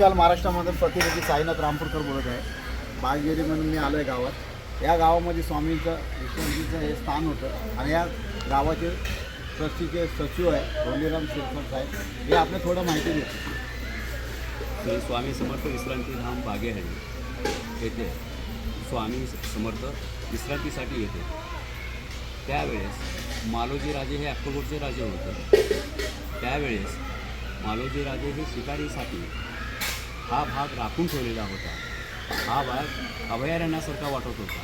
खुशाल महाराष्ट्रामधून प्रतिनिधी साईनाथ रामपूरकर बोलत आहे. बागेरी म्हणून मी आलो आहे गावात. या गावामध्ये स्वामींचं विष्णूजीचं हे स्थान होतं आणि या गावाचे ट्रस्टीचे सचिव आहे धोंडीराम शिरकर साहेब. हे आपल्या थोडं माहिती देतो तर स्वामी समर्थ विश्रांतीधाम बागेहरी येथे स्वामी समर्थ विश्रांतीसाठी येते. त्यावेळेस मालोजी राजे हे अक्कलकोटचे राजे होते. त्यावेळेस मालोजी राजे हे शिकारीसाठी हा भाग राखून ठेवलेला होता. हा भाग अभयारण्यासारखा वाटत होता.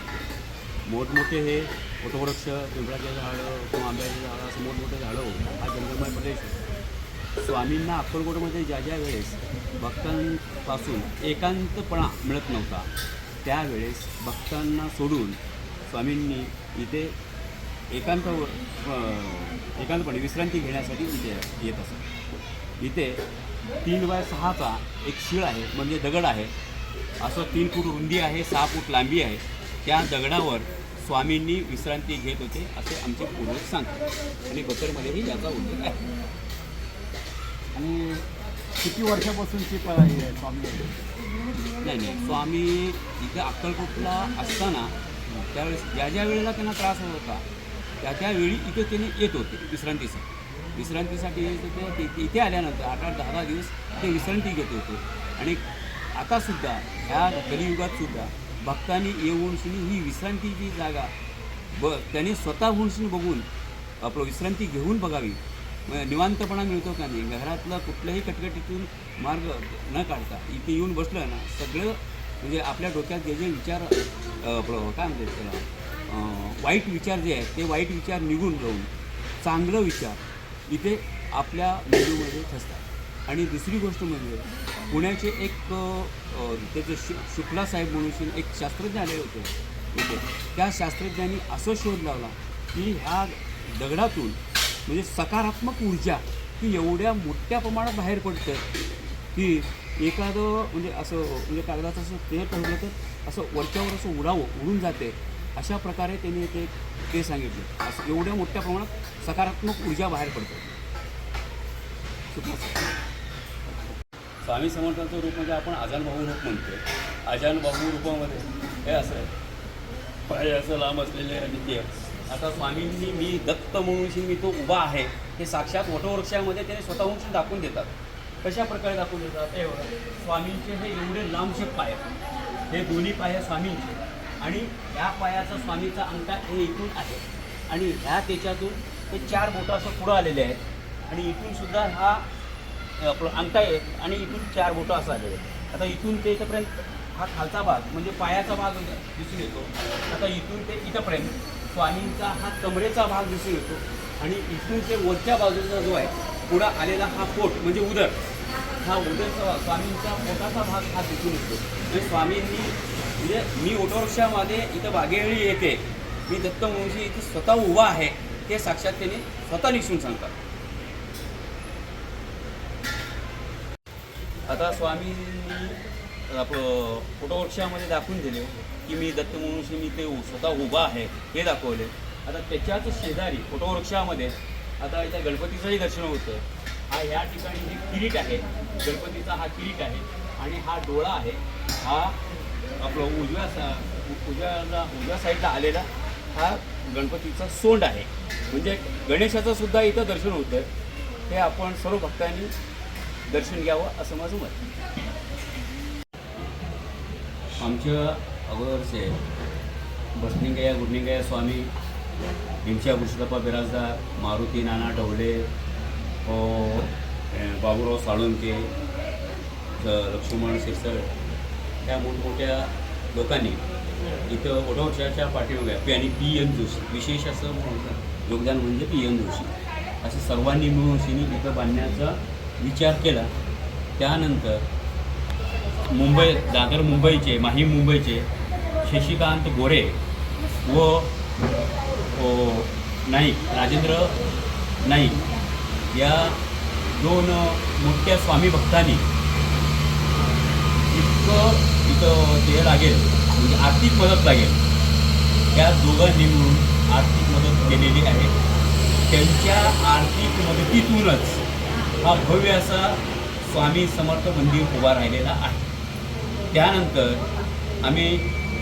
मोठमोठे हे वटवृक्ष पिंपळाचे झाडं किंवा आंब्याचे झाडं असं मोठमोठे झाडं होतं. हा जंगलमय प्रदेश होता. स्वामींना अक्कलकोटमध्ये ज्या ज्या वेळेस भक्तांपासून एकांतपणा मिळत नव्हता त्यावेळेस भक्तांना सोडून स्वामींनी इथे एकांत एकांतपणे विश्रांती घेण्यासाठी इथे येत असत. इथे तीन बाय सहाचा एक शिळ आहे म्हणजे दगड आहे. असं तीन फूट रुंदी आहे सहा फूट लांबी आहे. त्या दगडावर स्वामींनी विश्रांती घेत होते असे आमचे पूर्वज सांगतात. आणि बसरमध्येही याचा उल्लेख आहे. आणि किती वर्षापासूनची स्वामी नाही नाही. स्वामी इथे अक्कलकोटला असताना त्यावेळेस ज्या ज्या वेळेला त्यांना त्रास होत होता त्या त्यावेळी इथे त्यांनी येत होते विश्रांतीसाठी. विश्रांतीसाठी ते- इथे आल्यानंतर आठ आठ दहा दहा दिवस ते विश्रांती घेत होते. आणि आतासुद्धा ह्या कलियुगात सुद्धा भक्तांनी येऊन ही विश्रांतीची जागा. ब त्यांनी स्वतःहून शिनी बघून आपलं विश्रांती घेऊन बघावी. निवांतपणा मिळतो का नाही? घरातलं कुठल्याही कटकटीतून मार्ग न काढता इथे येऊन बसलं ना सगळं म्हणजे आपल्या डोक्यात जे जे विचार आपलं काय म्हणतात त्याला वाईट विचार जे आहेत ते वाईट विचार निघून जाऊन चांगलं विचार इथे आपल्या मेंदूमध्ये ठसतात. आणि दुसरी गोष्ट म्हणजे पुण्याचे एक त्याचे शु शुक्ला साहेब म्हणून एक शास्त्रज्ञ आले होते. इथे. त्या शास्त्रज्ञांनी असं शोध लावला की ह्या दगडातून म्हणजे सकारात्मक ऊर्जा ही एवढ्या मोठ्या प्रमाणात बाहेर पडतं की एखादं म्हणजे असं म्हणजे कागदाचं असं ते ठरवलं तर असं वरच्यावर असं उडावं उडून जाते. अशा प्रकारे त्यांनी ते ते सांगितलं. असं एवढ्या मोठ्या प्रमाणात सकारात्मक ऊर्जा बाहेर पडते. स्वामी समर्थांचं रूप म्हणजे आपण आजान भाऊ रूप म्हणतो. आजान भाऊ रूपामध्ये हे असं आहे. पाय असं लांब असलेले आणि ते आता स्वामींनी मी दत्त म्हणून मी तो उभा आहे हे साक्षात वटवृक्षामध्ये त्याने स्वतःहून दाखवून देतात. कशा प्रकारे दाखवून देतात? हे बघा. स्वामींचे हे एवढे लांबशे पाय हे दोन्ही पाय स्वामींचे. आणि ह्या पायाचा स्वामीचा अंगठा हे इथून आहे. आणि ह्या त्याच्यातून ते चार बोटं असं पुढं आलेले आहेत. आणि इथून सुद्धा हा आपलं अंगठा आहे आणि इथून चार बोटं असं आलेले आहेत. आता इथून ते इथंपर्यंत हा खालचा भाग म्हणजे पायाचा भाग दिसून येतो. आता इथून ते इथंपर्यंत स्वामींचा हा कमरेचा भाग दिसून येतो. आणि इथून ते वरच्या बाजूचा जो आहे पुढं आलेला हा पोट म्हणजे उदर हा उदरचा स्वामींचा पोटाचा भाग हा दिसून येतो. म्हणजे स्वामींनी म्हणजे मी ओटोरिक्षामध्ये इथं बागेळी येते. मी दत्त मुंशी इथे स्वतः उभा आहे. हे साक्षात त्यांनी स्वतः निसून सांगतात. आता स्वामींनी आपलं फोटोवर्कशामध्ये दाखवून दिले हो, की मी दत्त मुंशी मी ते उ- स्वतः उभा आहे. हे दाखवले. आता त्याच्याच शेजारी फोटोवर्कशामध्ये आता इथं गणपतीचंही दर्शन होतं. हा या ठिकाणी जे किरीट आहे. गणपतीचा हा किरीट आहे. आणि हा डोळा आहे. हा आपलं उजव्या सा उजव्याला उजव्या साईडला आलेला हा गणपतीचा सोंड आहे. म्हणजे गणेशाचं सुद्धा इथं दर्शन होतं हे आपण सर्व भक्तांनी दर्शन घ्यावं असं माझं मत आमच्या अगोदरचे बसनिंगया गुडनिंगया स्वामी भीमशा पुरुषोत्तप्पा बिराजदार मारुती नाना ढवळे बाबूराव साळुंके लक्ष्मण शिरसळ त्या मोठमोठ्या लोकांनी इथं ओढवशाच्या पाठीमागे पी आणि पी एम जोशी विशेष असं योगदान म्हणजे पी एम जोशी. असं सर्वांनी मिळून सिनी इथं बांधण्याचा विचार केला. त्यानंतर मुंबई दादर मुंबईचे माहीम मुंबईचे शशिकांत गोरे व नाईक राजेंद्र नाईक या दोन मोठ्या स्वामी भक्तांनी इतकं आर्थिक ते लागेल म्हणजे आर्थिक मदत लागेल. त्या दोघांनी मिळून आर्थिक मदत केलेली आहे. त्यांच्या आर्थिक मदतीतूनच हा भव्य असा स्वामी समर्थ मंदिर उभा राहिलेला आहे. त्यानंतर आम्ही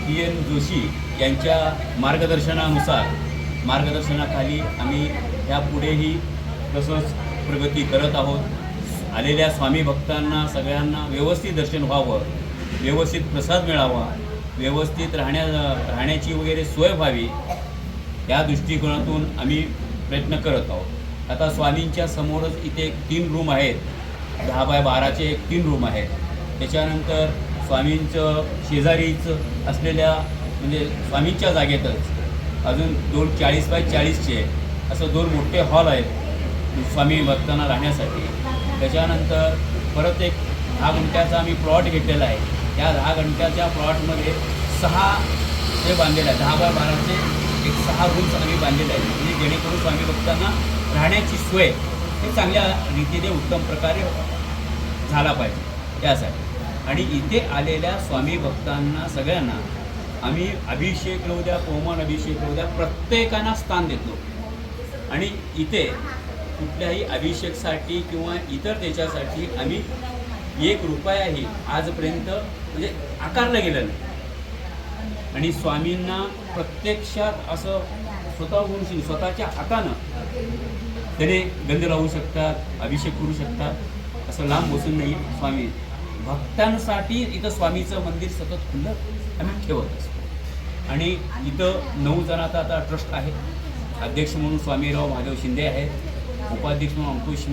पी एन जोशी यांच्या मार्गदर्शनानुसार मार्गदर्शनाखाली आम्ही यापुढेही तसंच प्रगती करत आहोत. आलेल्या स्वामी भक्तांना सगळ्यांना व्यवस्थित दर्शन व्हावं. व्यवस्थित प्रसाद मिळावा व्यवस्थित राहण्या राहण्याची वगैरे सोय व्हावी या दृष्टिकोनातून आम्ही प्रयत्न करत आहोत. आता स्वामींच्या समोरच इथे एक तीन रूम आहेत दहा बाय बाराचे एक तीन रूम आहेत. त्याच्यानंतर स्वामींचं शेजारीच असलेल्या म्हणजे स्वामींच्या जागेतच अजून दोन चाळीस बाय चाळीसचे असं दोन मोठे हॉल आहेत स्वामी भक्तांना राहण्यासाठी. त्याच्यानंतर परत एक दहा घंट्याचा आम्ही प्लॉट घेतलेला आहे. या दहा घंट्याच्या प्लॉटमध्ये सहा हे बांधलेलं आहे दहा बाय बाराचे एक सहा रूम्स आम्ही बांधलेले आहेत. म्हणजे जेणेकरून स्वामी भक्तांना राहण्याची सोय हे चांगल्या रीतीने उत्तम प्रकारे झाला पाहिजे त्यासाठी आणि इथे आलेल्या स्वामी भक्तांना सगळ्यांना आम्ही अभिषेक राहू द्या कोमन अभिषेक राहू द्या प्रत्येकांना स्थान देतो. आणि इथे कुठल्याही अभिषेकसाठी किंवा इतर त्याच्यासाठी आम्ही एक रुपयाही आजपर्यंत म्हणजे आकारलं गेलं नाही आणि स्वामींना प्रत्यक्षात असं स्वतःहून स्वतःच्या हातानं त्याने गंध लावू शकतात अभिषेक करू शकतात असं लांब बसून नाही. स्वामी भक्तांसाठी इथं स्वामीचं मंदिर सतत खुल्लं आम्ही ठेवत असतो. आणि इथं नऊ जणांचा आता ट्रस्ट आहे अध्यक्ष म्हणून स्वामीराव महादेव शिंदे आहेत. उपाध्यक्ष म्हणून अंकुश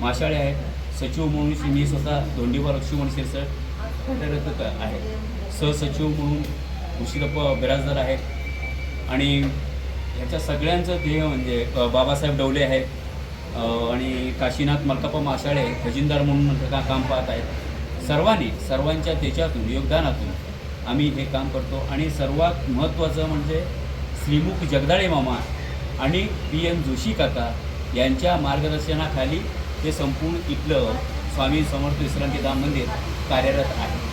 माशाळे आहेत. सचिव म्हणून श्री मी स्वतः धोंडीबा लक्ष्मण शिरसट कार्यरत आहे. सहसचिव म्हणून मुशीदप्पा बिराजदार आहेत. आणि ह्याच्या सगळ्यांचं ध्येय म्हणजे बाबासाहेब डवले आहेत. आणि काशीनाथ मलकाप्पा माशाळे खजिनदार म्हणून का काम पाहत आहेत. सर्वांनी सर्वांच्या त्याच्यातून योगदानातून आम्ही हे काम करतो. आणि सर्वात महत्त्वाचं म्हणजे श्रीमुख जगदाळे मामा आणि पी एम जोशी काका यांच्या मार्गदर्शनाखाली हे संपूर्ण इथलं स्वामी समर्थ विश्रांतीधाम मंदिर कार्यरत आहे.